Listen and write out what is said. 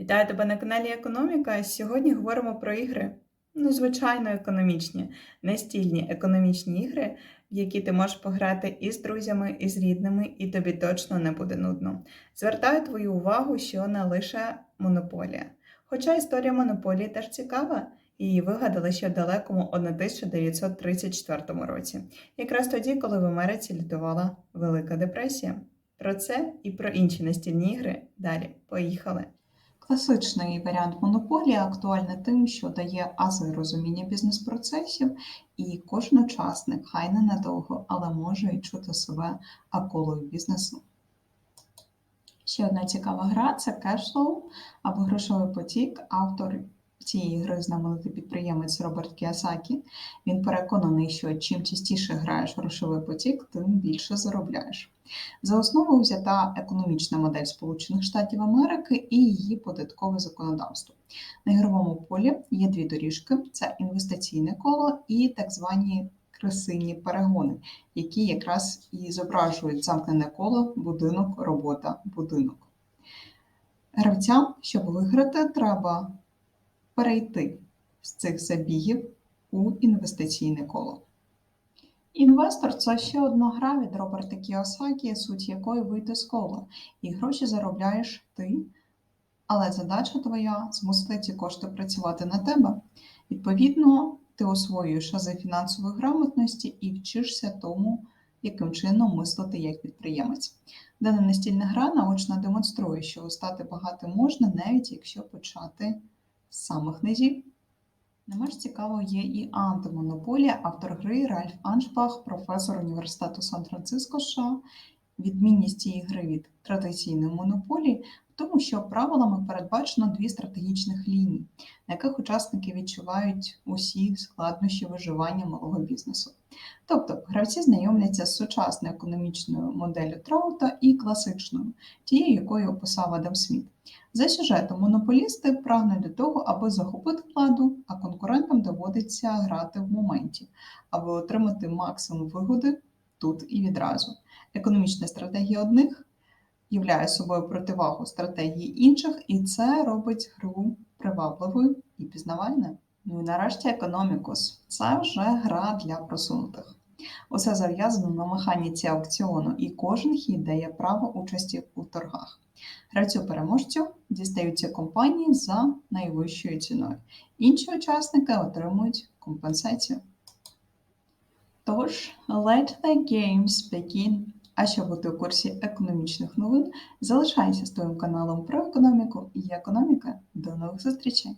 Вітаю тебе на каналі Економіка. Сьогодні говоримо про ігри. Ну, звичайно, економічні, настільні економічні ігри, в які ти можеш пограти і з друзями, і з рідними, і тобі точно не буде нудно. Звертаю твою увагу, що не лише монополія. Хоча історія монополії теж цікава, її вигадали ще в далекому 1934 році, якраз тоді, коли в Америці лютувала Велика депресія. Про це і про інші настільні ігри далі. Поїхали! Класичний варіант монополії актуальний тим, що дає ази розуміння бізнес-процесів, і кожен учасник, хай ненадовго, але може відчути себе акулою бізнесу. Ще одна цікава гра це кешлоу або грошовий потік. Автор цієї гри знаменитий підприємець Роберт Кіосакі. Він переконаний, що чим частіше граєш в грошовий потік, тим більше заробляєш. За основу взята економічна модель Сполучених Штатів Америки і її податкове законодавство. На ігровому полі є дві доріжки: це інвестиційне коло і так звані красині перегони, які якраз і зображують замкнене коло, будинок, робота, будинок. Гравцям, щоб виграти, треба перейти з цих забігів у інвестиційне коло. Інвестор це ще одна гра від Роберта Кіосакі, суть якої вийти з кола. І гроші заробляєш ти, але задача твоя змусити ці кошти працювати на тебе. Відповідно, ти освоюєш ази фінансової грамотності і вчишся тому, яким чином мислити як підприємець. Дана настільна гра наочно демонструє, що стати багатим можна, навіть якщо почати самих низів. Не менш цікаво є і антимонополія, автор гри Ральф Аншбах, професор університету Сан-Франциско США. Відмінність цієї гри від традиційної монополії в тому, що правилами передбачено дві стратегічних лінії, на яких учасники відчувають усі складнощі виживання малого бізнесу. Тобто гравці знайомляться з сучасною економічною моделлю Траута і класичною, тією, якою описав Адам Сміт. За сюжетом монополісти прагнуть до того, аби захопити владу, а конкурентам доводиться грати в моменті, аби отримати максимум вигоди тут і відразу. Економічна стратегія одних являє собою противагу стратегії інших, і це робить гру привабливою і пізнавальною. Ну і нарешті економікус це вже гра для просунутих. Усе зав'язано на механіці аукціону, і кожен хід дає право участі у торгах. Гравцю переможцю дістаються компанії за найвищою ціною. Інші учасники отримують компенсацію. Тож, let the games begin. А щоб бути у курсі економічних новин, залишайся з твоїм каналом про економіку і економіка. До нових зустрічей!